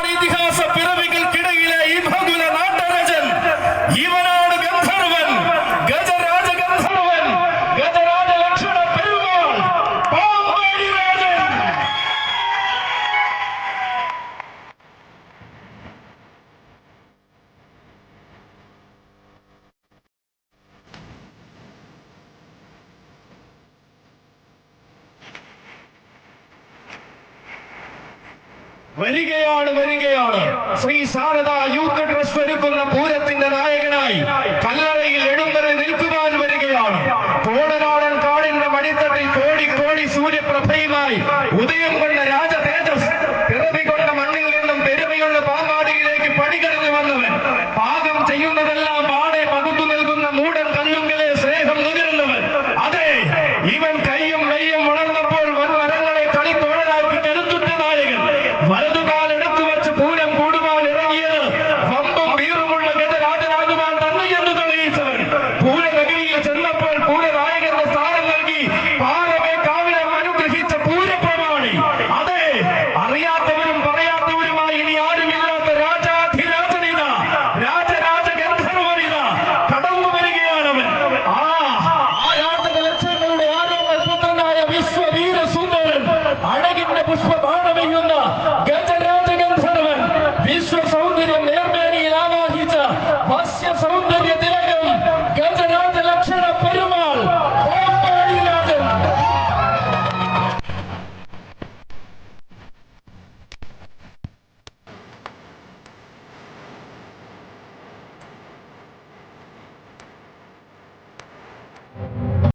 de raça വരികയാണ് വരികയാണ്. Shri Sharada youth trust ഒരുക്കുന്ന പൂരത്തിന്റെ നായകനായി കല്ലറയിൽ എഴുന്നറി നിൽക്കുവാൻ വരികയാണ്. കോടനാടൻ കാടിന്റെ മടിത്തട്ടിൽ കോടി കോടി സൂര്യപ്രഭയുമായി ഉദയം കൊണ്ട രാജ തേജസ് പിറവി കൊണ്ട മണ്ണിൽ നിന്നും പെരുമയുള്ള പാമ്പാടിയിലേക്ക് പടികടന്നു വന്നവൻ. പാകം ചെയ്യുന്നതെല്ലാം പാടെ പകുത്തു നൽകുന്ന മൂടൻ കല്ലുങ്കലെ സ്നേഹം നുകരുന്നവൻ. അതെ ഇവൻ ആരോഗ്യ